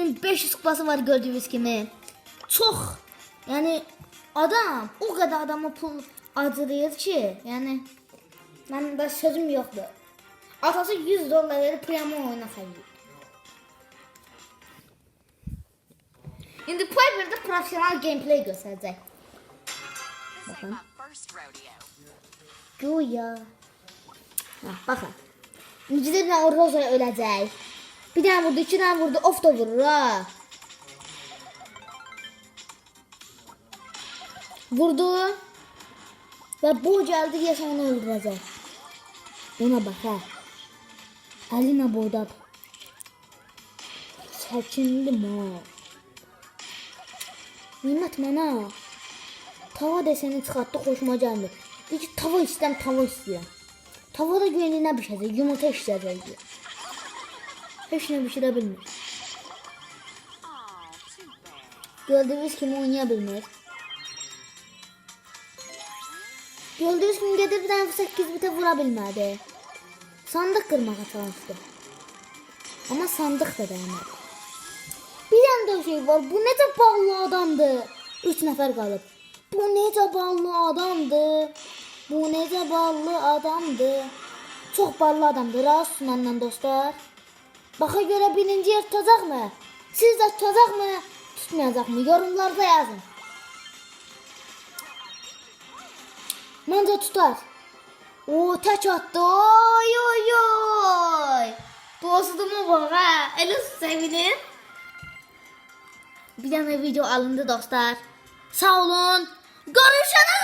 3500 kupası var gördüğünüz gibi. Çok. Yani adam o kadar adama pul acırıyor ki. Yani ben de sözüm yoktu. Atası 100 dolar verip primo oynasaydı. Şimdi Piper'da profesyonel gameplay gösterecek. Rodeo. Güya. Bakın. O Rosa ölecek. Bir tane vurdu, iki tane vurdu. Of da vurur ha. Vurdu. Ve bu geldi diye onu öldürecek. Ona bak ha. Alina burada. Çəkindim ha. Nimet mənə tava deseni çıxartdı, xoşuma gəlmir. Deyir ki, tava istəyirəm, tava istəyirəm. Tava da güyəni nə bişəcək, yumurta işləyəcək. Too bad. Gördüyünüz kimi oynaya bilmir. Gördüyünüz kimi gedib bir dənə 8 bitə vura bilmədi. Sandıq qırmağa çalışdı. Amma sandıq da dəymədi. Bir dənə də şey var. Bu necə ballı adamdır. 3 nəfər qalıb. Bu necə ballı adamdır. Bu necə ballı adamdır. Çox ballı adamdır. Rast məndən dostlar. Baxa görə birinci yer tutacaq mı? Siz də tutacaq mı? Tutmayacaq mı? Yorumlarda yazın. Məncə tutar. O tək atdı. Oy oy oy. Dostuma bak ha. Elə sevinir. Bir tane video alındı dostlar. Sağ olun. Görüşene